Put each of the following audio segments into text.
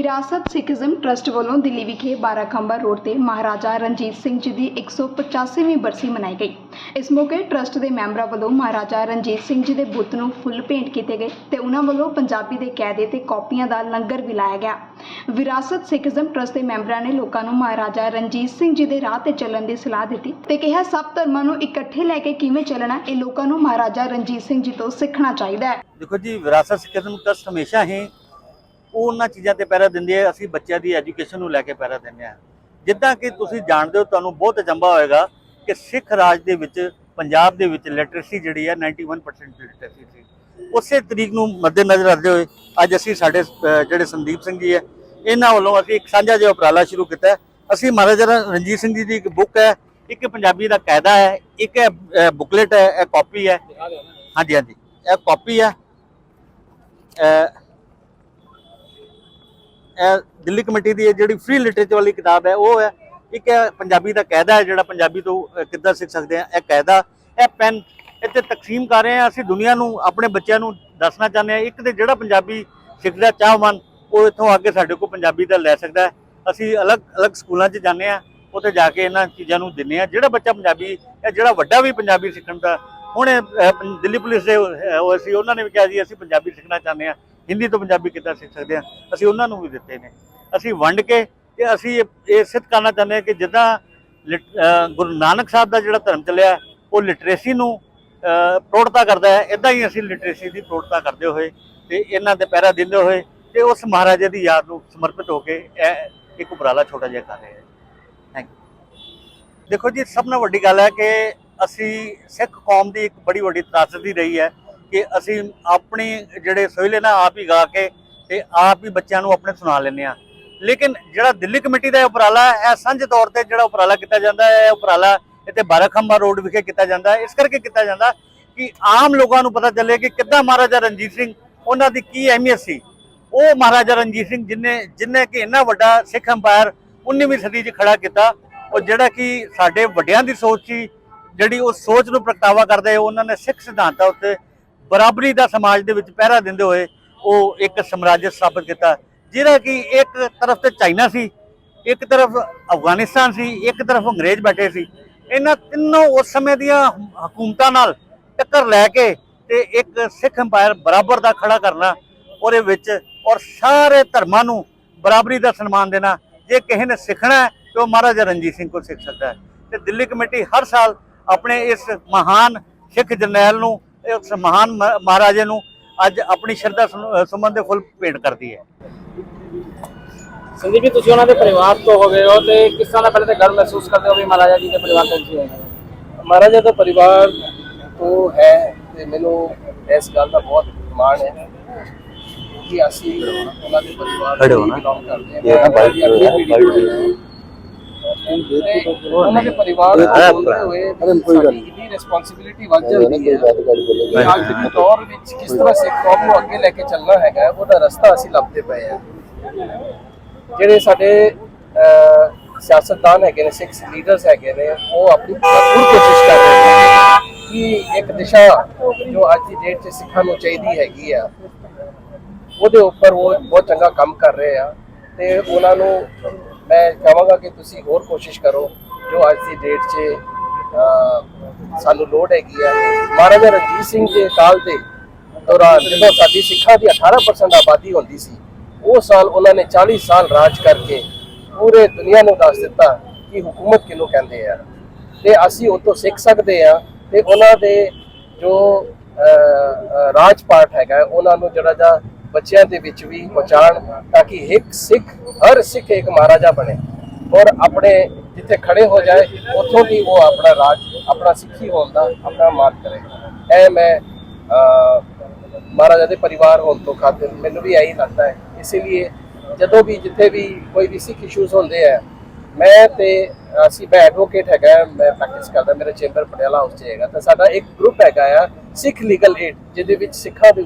ਵਿਰਾਸਤ Sikhism trust ਵੱਲੋਂ ਦਿੱਲੀ ਵਿਖੇ ਬਾਰਾਖੰਬਾ ਰੋਡ ਤੇ ਮਹਾਰਾਜਾ ਰਣਜੀਤ ਸਿੰਘ ਜੀ ਦੀ 185ਵੀਂ ਬਰਸੀ ਮਨਾਈ ਗਈ। ਇਸ ਮੌਕੇ ਟਰਸਟ ਦੇ ਮੈਂਬਰਾਂ ਵੱਲੋਂ ਮਹਾਰਾਜਾ ਰਣਜੀਤ ਸਿੰਘ ਜੀ ਦੇ ਬੁੱਤ ਨੂੰ ਫੁੱਲ ਭੇਂਟ ਕੀਤੇ ਗਏ ਤੇ ਉਹਨਾਂ ਵੱਲੋਂ ਪੰਜਾਬੀ ਦੇ ਕਾਇਦੇ ਤੇ ਕਾਪੀਆਂ ਦਾ ਲੰਗਰ ਵੀ ਲਾਇਆ ਗਿਆ। ਵਿਰਾਸਤ ਸਿੱਖੀਜ਼ਮ ਟਰਸਟ ਦੇ ਮੈਂਬਰਾਂ ਨੇ ਲੋਕਾਂ ਨੂੰ ਮਹਾਰਾਜਾ ਰਣਜੀਤ ਸਿੰਘ ਜੀ ਦੇ ਰਾਹ ਤੇ ਚੱਲਣ ਦੀ ਸਲਾਹ ਦਿੱਤੀ ਤੇ ਕਿਹਾ, ਸਭ ਧਰਮਾਂ ਨੂੰ ਇਕੱਠੇ ਲੈ ਕੇ ਕਿਵੇਂ ਚੱਲਣਾ, ਇਹ ਲੋਕਾਂ ਨੂੰ ਮਹਾਰਾਜਾ ਰਣਜੀਤ ਸਿੰਘ ਜੀ ਤੋਂ ਸਿੱਖਣਾ ਚਾਹੀਦਾ ਹੈ। ਦੇਖੋ ਜੀ, ਵਿਰਾਸਤ ਸਿੱਖਿਅਤਮ ਟਰਸਟ ਹਮੇਸ਼ਾ ਹੀ ਉਹ ਉਹਨਾਂ ਚੀਜ਼ਾਂ ਤੇ ਪਹਿਰਾ ਦਿੰਦੇ ਹੈ ਅਸੀਂ ਬੱਚਿਆਂ ਦੀ ਐਜੂਕੇਸ਼ਨ ਨੂੰ ਲੈ ਕੇ ਪਹਿਰਾ ਦਿੰਦੇ ਹਾਂ ਜਿੱਦਾਂ ਕਿ ਤੁਸੀਂ ਜਾਣਦੇ ਹੋ, ਤੁਹਾਨੂੰ ਬਹੁਤ ਅਚੰਭਾ ਹੋਏਗਾ ਕਿ ਸਿੱਖ ਰਾਜ ਦੇ ਵਿੱਚ, ਪੰਜਾਬ ਦੇ ਵਿੱਚ ਲਿਟਰੇਸੀ ਜਿਹੜੀ ਹੈ 91% ਲਿਟਰੇਸੀ ਸੀ। ਉਸੇ ਤਰੀਕ ਨੂੰ ਮੱਦੇਨਜ਼ਰ ਰੱਖਦੇ ਹੋਏ, ਅੱਜ ਅਸੀਂ ਸਾਡੇ ਜਿਹੜੇ ਸੰਦੀਪ ਸਿੰਘ ਜੀ ਹੈ ਇਹਨਾਂ ਵੱਲੋਂ ਅਸੀਂ ਇੱਕ ਸਾਂਝਾ ਜਿਹਾ ਉਪਰਾਲਾ ਸ਼ੁਰੂ ਕੀਤਾ। ਅਸੀਂ ਮਹਾਰਾਜਾ ਰਣਜੀਤ ਸਿੰਘ ਜੀ ਦੀ ਇੱਕ ਬੁੱਕ ਹੈ, ਇੱਕ ਪੰਜਾਬੀ ਦਾ ਕਾਇਦਾ ਹੈ, ਇੱਕ ਬੁਕਲੇਟ ਹੈ, ਇਹ ਕਾਪੀ ਹੈ। ਹਾਂਜੀ ਹਾਂਜੀ, ਇਹ ਕਾਪੀ ਹੈ। ਦਿੱਲੀ ਕਮੇਟੀ ਦੀ ਇਹ ਜਿਹੜੀ ਫ੍ਰੀ ਲਿਟਰੇਚਰ ਵਾਲੀ ਕਿਤਾਬ ਹੈ, ਉਹ ਹੈ। ਇੱਕ ਹੈ ਪੰਜਾਬੀ ਦਾ ਕਾਇਦਾ ਹੈ, ਜਿਹੜਾ ਪੰਜਾਬੀ ਤੋਂ ਕਿੱਦਾਂ ਸਿੱਖ ਸਕਦੇ ਆ ਇਹ ਕਾਇਦਾ ਇਹ ਪੈਨ ਇੱਥੇ ਤਕਸੀਮ ਕਰ ਰਹੇ ਆ ਅਸੀਂ ਦੁਨੀਆ ਨੂੰ, ਆਪਣੇ ਬੱਚਿਆਂ ਨੂੰ ਦੱਸਣਾ ਚਾਹੁੰਦੇ ਆ ਇੱਕ ਤੇ ਜਿਹੜਾ ਪੰਜਾਬੀ ਸਿੱਖਦਾ ਚਾਹਵਾਨ, ਉਹ ਇੱਥੋਂ ਆ ਕੇ ਸਾਡੇ ਕੋਲ ਪੰਜਾਬੀ ਦਾ ਲੈ ਸਕਦਾ ਹੈ। ਅਸੀਂ ਅਲੱਗ ਅਲੱਗ ਸਕੂਲਾਂ 'ਚ ਜਾਂਦੇ ਆ ਉੱਥੇ ਜਾ ਕੇ ਇਹਨਾਂ ਚੀਜ਼ਾਂ ਨੂੰ ਦਿੰਦੇ ਆ ਜਿਹੜਾ ਬੱਚਾ ਪੰਜਾਬੀ ਜਾਂ ਜਿਹੜਾ ਵੱਡਾ ਵੀ ਪੰਜਾਬੀ ਸਿੱਖਣ ਦਾ, ਹੁਣ ਦਿੱਲੀ ਪੁਲਿਸ ਦੇ ਉਹ ਸੀ, ਉਹਨਾਂ ਨੇ ਵੀ ਕਿਹਾ ਜੀ, ਅਸੀਂ ਪੰਜਾਬੀ ਸਿੱਖਣਾ ਚਾਹੁੰਦੇ ਆ ਹਿੰਦੀ ਤੋਂ ਪੰਜਾਬੀ ਕਿੱਦਾਂ ਸਿੱਖ ਸਕਦੇ ਆ? ਅਸੀਂ ਉਹਨਾਂ ਨੂੰ ਵੀ ਦਿੱਤੇ ਨੇ। ਅਸੀਂ ਵੰਡ ਕੇ ਤੇ ਅਸੀਂ ਇਹ- ਸਿੱਧ ਕਰਨਾ ਚਾਹੁੰਦੇ ਹਾਂ ਕਿ ਜਿੱਦਾਂ ਲਿਟ- ਗੁਰੂ ਨਾਨਕ ਸਾਹਿਬ ਦਾ ਜਿਹੜਾ ਧਰਮ ਚੱਲਿਆ, ਉਹ ਲਿਟਰੇਸੀ ਨੂੰ ਪ੍ਰੋੜਤਾ ਕਰਦਾ ਹੈ। ਇਦਾਂ ਹੀ ਅਸੀਂ ਲਿਟਰੇਸੀ ਦੀ ਪ੍ਰੋੜਤਾ ਕਰਦੇ ਹੋਏ ਤੇ ਇਹਨਾਂ ਦੇ ਪਹਿਰਾ ਦਿੰਦੇ ਹੋਏ ਤੇ ਉਸ ਮਹਾਰਾਜੇ ਦੀ ਯਾਦ ਨੂੰ ਸਮਰਪਿਤ ਹੋ ਕੇ ਇਹ ਇੱਕ ਉਪਰਾਲਾ ਛੋਟਾ ਜਿਹਾ ਕਰ ਰਹੇ ਹਾਂ। ਥੈਂਕ ਯੂ ਦੇਖੋ ਜੀ, ਸਭ ਨਾਲੋਂ ਵੱਡੀ ਗੱਲ ਹੈ ਕਿ ਅਸੀਂ ਸਿੱਖ ਕੌਮ ਦੀ ਇੱਕ ਬੜੀ ਵੱਡੀ ਤਰਾਸਦੀ ਰਹੀ ਹੈ। ਕਿ ਅਸੀਂ ਆਪਣੀ ਜਿਹੜੇ ਸੋਹਿਲੇ ਨਾ ਆਪ ਹੀ ਗਾ ਕੇ ਤੇ ਆਪ ਹੀ ਬੱਚਿਆਂ ਨੂੰ ਆਪਣੇ ਸੁਣਾ ਲੈਂਦੇ ਆ ਲੇਕਿਨ ਜਿਹੜਾ ਦਿੱਲੀ ਕਮੇਟੀ ਦਾ ਇਹ ਉਪਰਾਲਾ ਹੈ, ਇਹ ਸਾਂਝੇ ਤੌਰ ਤੇ ਜਿਹੜਾ ਉਪਰਾਲਾ ਕੀਤਾ ਜਾਂਦਾ ਹੈ, ਇਹ ਉਪਰਾਲਾ ਇੱਥੇ ਬਾਰਾਖੰਬਾ ਰੋਡ ਵਿਖੇ ਕੀਤਾ ਜਾਂਦਾ ਹੈ। ਇਸ ਕਰਕੇ ਕੀਤਾ ਜਾਂਦਾ ਕਿ ਆਮ ਲੋਕਾਂ ਨੂੰ ਪਤਾ ਚੱਲੇ ਕਿ ਕਿੱਦਾਂ ਮਹਾਰਾਜਾ ਰਣਜੀਤ ਸਿੰਘ, ਉਹਨਾਂ ਦੀ ਕੀ ਅਹਿਮੀਅਤ ਸੀ। ਉਹ ਮਹਾਰਾਜਾ ਰਣਜੀਤ ਸਿੰਘ ਜਿਨੇ ਜਿਨੇ ਕਿ ਇੰਨਾ ਵੱਡਾ ਸਿੱਖ ਅੰਪਾਇਰ 19ਵੀਂ ਸਦੀ 'ਚ ਖੜਾ ਕੀਤਾ, ਉਹ ਜਿਹੜਾ ਕਿ ਸਾਡੇ ਵੱਡਿਆਂ ਦੀ ਸੋਚ ਸੀ, ਜਿਹੜੀ ਉਸ ਸੋਚ ਨੂੰ ਪ੍ਰਗਟਾਵਾ ਕਰਦੇ ਉਹਨਾਂ ਨੇ ਸਿੱਖ ਸਿਧਾਂਤਾਂ ਉੱਤੇ ਬਰਾਬਰੀ ਦਾ ਸਮਾਜ ਦੇ ਵਿੱਚ ਪਹਿਰਾ ਦਿੰਦੇ ਹੋਏ ਉਹ ਇੱਕ ਸਮਰਾਜ ਸਥਾਪਿਤ ਕੀਤਾ। ਜਿਹੜਾ ਕਿ ਇੱਕ ਤਰਫ ਤੇ ਚਾਈਨਾ ਸੀ, ਇੱਕ ਤਰਫ ਅਫਗਾਨਿਸਤਾਨ ਸੀ, ਇੱਕ ਤਰਫ ਅੰਗਰੇਜ਼ ਬੈਠੇ ਸੀ। ਇਹਨਾਂ ਤਿੰਨੋਂ ਉਸ ਸਮੇਂ ਦੀਆਂ ਹਕੂਮਤਾਂ ਨਾਲ ਟੱਕਰ ਲੈ ਕੇ ਤੇ ਇੱਕ ਸਿੱਖ ਅੰਪਾਇਰ ਬਰਾਬਰ ਦਾ ਖੜਾ ਕਰਨਾ, ਉਹਦੇ ਵਿੱਚ ਔਰ ਸਾਰੇ ਧਰਮਾਂ ਨੂੰ ਬਰਾਬਰੀ ਦਾ ਸਨਮਾਨ ਦੇਣਾ। ਜੇ ਕਿਸੇ ਨੇ ਸਿੱਖਣਾ ਹੈ, ਤੇ ਉਹ ਮਹਾਰਾਜਾ ਰਣਜੀਤ ਸਿੰਘ ਕੋਲ ਸਿੱਖ ਸਕਦਾ ਹੈ। ਤੇ ਦਿੱਲੀ ਕਮੇਟੀ ਹਰ ਸਾਲ ਆਪਣੇ ਇਸ ਮਹਾਨ ਸਿੱਖ ਜਰਨੈਲ ਨੂੰ ਇਸ ਮਹਾਨ ਮਹਾਰਾਜੇ ਨੂੰ ਅੱਜ ਆਪਣੀ ਸ਼ਰਧਾ ਸੁਮ- ਸੁਮਨ ਦੇ ਫੁੱਲ ਭੇਂਟ ਕਰਦੀ ਹੈ ਸੰਦੀਪ ਜੀ ਤੁਸੀਂ ਉਹਨਾਂ ਦੇ ਪਰਿਵਾਰ ਤੋਂ ਹੋ ਗਏ ਹੋ ਤੇ ਕਿਸ ਤਰ੍ਹਾਂ ਦਾ ਪਹਿਲੇ ਤਾਂ ਗਰਵ ਮਹਿਸੂਸ ਕਰਦੇ ਹੋ ਵੀ ਮਹਾਰਾਜਾ ਜੀ ਦੇ ਪਰਿਵਾਰ ਤੋਂ ਤੁਸੀਂ ਹੋ ਮਹਾਰਾਜਾ ਦਾ ਪਰਿਵਾਰ ਉਹ ਹੈ ਤੇ ਮੈਨੂੰ ਇਸ ਗੱਲ ਦਾ ਬਹੁਤ ਮਾਣ ਹੈ ਕਿ ਅਸੀਂ ਉਹਨਾਂ ਦੇ ਪਰਿਵਾਰ ਤੋਂ। ਬਿਲੋਂਗ ਕਰਦੇ ਹਾਂ ਇਹ ਤੋਂ ਹੈ। ਤੇ ਉਹਨਾਂ ਦੇ ਪਰਿਵਾਰ ਇਹ ਨੂੰ ਹੈ ਬੋਲਦੇ ਆਪਣਾ। ਹੋਏ ਅਰੇ ਕੋਈ ਗੱਲ ਸਾਡੀ ਇੰਨੀ ਰਿਸਪੌਂਸਿਬਿਲਿਟੀ ਵੱਧ ਜਾਂਦੀ ਹੈ ਗੱਲ ਬੋਲੇ ਕਿ ਅੱਜ ਦੇ ਦੌਰ ਵਿੱਚ ਕਿਸ ਤਰ੍ਹਾਂ ਸਿੱਖ ਕੌਮ ਨੂੰ ਅੱਗੇ ਲੈ ਕੇ ਚੱਲਣਾ ਹੈਗਾ ਹੈ, ਉਹਦਾ ਰਸਤਾ ਅਸੀਂ ਲੱਭਦੇ ਪਏ ਹਾਂ। ਜਿਹੜੇ ਸਾਡੇ ਅਹ, ਸਿਆਸਤਦਾਨ ਹੈਗੇ ਨੇ ਸਿੱਖ ਲੀਡਰਸ ਹੈਗੇ ਨੇ ਉਹ ਆਪਣੀ ਭਰਪੂਰ ਕੋਸ਼ਿਸ਼ ਕਰ ਰਹੇ ਨੇ ਕਿ ਇੱਕ ਦਿਸ਼ਾ ਜੋ ਅੱਜ ਦੀ ਡੇਟ 'ਚ ਸਿੱਖਾਂ ਨੂੰ ਚਾਹੀਦੀ ਹੈਗੀ ਆ ਉਹਦੇ ਉੱਪਰ ਉਹ ਬਹੁਤ ਚੰਗਾ ਕੰਮ ਕਰ ਰਹੇ ਆ ਤੇ ਉਹਨਾਂ ਨੂੰ ਮੈਂ ਕਹਾਂਗਾ ਕਿ ਤੁਸੀਂ ਹੋਰ ਕੋਸ਼ਿਸ਼ ਕਰੋ ਜੋ ਅੱਜ ਦੀ ਡੇਟ 'ਚ ਸਾਨੂੰ ਲੋੜ ਹੈਗੀ ਆ। ਮਹਾਰਾਜਾ ਰਣਜੀਤ ਸਿੰਘ ਦੇ ਕਾਲ ਦੇ ਦੌਰਾਨ ਜਦੋਂ ਸਾਡੀ ਸਿੱਖਾਂ ਦੀ 18% ਆਬਾਦੀ ਹੁੰਦੀ ਸੀ ਉਹ ਸਾਲ ਉਹਨਾਂ ਨੇ 40 ਸਾਲ ਰਾਜ ਕਰਕੇ ਪੂਰੇ ਦੁਨੀਆ ਨੂੰ ਦੱਸ ਦਿੱਤਾ ਕਿ ਹਕੂਮਤ ਕਿਹਨੂੰ ਕਹਿੰਦੇ ਆ। ਤੇ ਅਸੀਂ ਉਹ ਤੋਂ ਸਿੱਖ ਸਕਦੇ ਆ ਤੇ ਉਹਨਾਂ ਦੇ ਜੋ ਅਹ, ਰਾਜ ਪਾਠ ਹੈਗਾ ਉਹਨਾਂ ਨੂੰ ਜਿਹੜਾ ਜਾ ਬੱਚਿਆਂ ਦੇ ਵਿੱਚ ਵੀ ਪਹੁੰਚਾਣ ਤਾਂ ਕਿ ਇੱਕ ਸਿੱਖ, ਹਰ ਸਿੱਖ ਇੱਕ ਮਹਾਰਾਜਾ ਬਣੇ। ਔਰ ਆਪਣੇ ਜਿੱਥੇ ਖੜੇ ਹੋ ਜਾਏ, ਉੱਥੋਂ ਵੀ ਉਹ ਆਪਣਾ ਰਾਜ, ਆਪਣਾ ਸਿੱਖੀ ਹੋਣ ਦਾ ਆਪਣਾ ਮਾਰਗ ਕਰੇ। ਇਹ ਮੈਂ ਮਹਾਰਾਜਾ ਦੇ ਪਰਿਵਾਰ ਹੋਣ ਤੋਂ ਖਾਤਰ ਮੈਨੂੰ ਵੀ ਇਹੀ ਲੱਗਦਾ ਹੈ। ਇਸ ਲਈ ਜਦੋਂ ਵੀ ਜਿੱਥੇ ਵੀ ਕੋਈ ਵੀ ਸਿੱਖ ਇਸ਼ੂਜ਼ ਹੁੰਦੇ ਆ, ਮੈਂ ਤੇ ਅਸੀਂ ਮੈਂ ਐਡਵੋਕੇਟ ਹੈਗਾ, ਮੈਂ ਪ੍ਰੈਕਟਿਸ ਕਰਦਾ, ਮੇਰਾ ਚੈਂਬਰ ਪਟਿਆਲਾ ਹਾਊਸ 'ਚ ਹੈਗਾ। ਤਾਂ ਸਾਡਾ ਇੱਕ ਗਰੁੱਪ ਹੈਗਾ ਆ, ਸਿੱਖ ਲੀਗਲ ਏਡ ਜਿਹਦੇ ਵਿੱਚ ਸਿੱਖਾਂ ਦੇ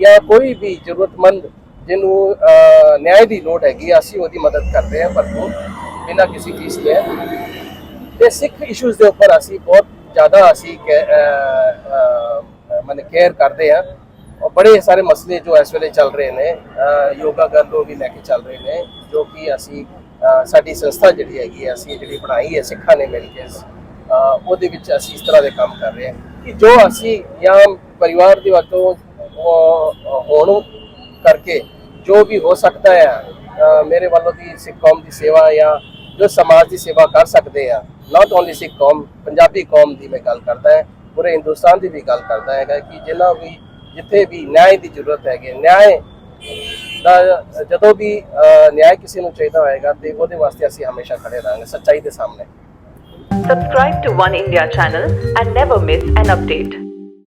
ਜਾਂ ਕੋਈ ਵੀ ਜ਼ਰੂਰਤਮੰਦ ਜਿਹਨੂੰ ਅਹ, ਨਿਆਂ ਦੀ ਲੋੜ ਹੈਗੀ ਅਸੀਂ ਉਹਦੀ ਮਦਦ ਕਰਦੇ ਹਾਂ ਪਰ ਉਹ ਬਿਨਾਂ ਕਿਸੇ ਫੀਸ ਦੇ ਤੇ ਸਿੱਖ ਇਸ਼ੂਜ਼ ਦੇ ਉੱਪਰ ਅਸੀਂ ਬਹੁਤ ਜ਼ਿਆਦਾ ਅਸੀਂ ਮਨ ਕੇਅਰ ਕਰਦੇ ਹਾਂ। ਔਰ ਬੜੇ ਸਾਰੇ ਮਸਲੇ ਜੋ ਇਸ ਵੇਲੇ ਚੱਲ ਰਹੇ ਨੇ ਯੋਗਾ ਕਰ ਨੂੰ ਵੀ ਲੈ ਕੇ ਚੱਲ ਰਹੇ ਨੇ ਜੋ ਕਿ ਅਸੀਂ ਸਾਡੀ ਸੰਸਥਾ ਜਿਹੜੀ ਹੈਗੀ ਹੈ ਅਸੀਂ ਜਿਹੜੀ ਬਣਾਈ ਹੈ ਸਿੱਖਾਂ ਨੇ ਮਿਲ ਕੇ ਉਹਦੇ ਵਿੱਚ ਅਸੀਂ ਇਸ ਤਰ੍ਹਾਂ ਦੇ ਕੰਮ ਕਰ ਰਹੇ ਹਾਂ ਕਿ ਜੋ ਅਸੀਂ ਜਾਂ ਪਰਿਵਾਰ ਦੀ ਵਜੋਂ ਹੋਣ ਕਰਕੇ ਜੋ ਵੀ ਹੋ ਸਕਦਾ ਹੈ ਮੇਰੇ ਵੱਲੋਂ ਦੀ ਸਿੱਖ ਕੌਮ ਦੀ ਸੇਵਾ ਜਾਂ ਜੋ ਸਮਾਜ ਦੀ ਸੇਵਾ ਕਰ ਸਕਦੇ ਆ ਨਾਟ ਓਨਲੀ ਸਿੱਖ ਕੌਮ ਪੰਜਾਬੀ ਕੌਮ ਦੀ ਮੈਂ ਗੱਲ ਕਰਦਾ ਹਾਂ ਪੂਰੇ ਹਿੰਦੁਸਤਾਨ ਦੀ ਵੀ ਗੱਲ ਕਰਦਾ ਹੈਗਾ ਕਿ ਜਿੰਨਾ ਵੀ ਜਿੱਥੇ ਵੀ ਨਿਆਂ ਦੀ ਜ਼ਰੂਰਤ ਹੈਗੀ ਨਿਆਂ ਦਾ ਜਦੋਂ ਵੀ ਅਹ, ਨਿਆਂ ਕਿਸੇ ਨੂੰ ਚਾਹੀਦਾ ਹੋਏਗਾ ਤੇ ਉਹਦੇ ਵਾਸਤੇ ਅਸੀਂ ਹਮੇਸ਼ਾ ਖੜੇ ਰਹਾਂਗੇ ਸੱਚਾਈ ਦੇ ਸਾਹਮਣੇ Subscribe to One India channel and never miss an update.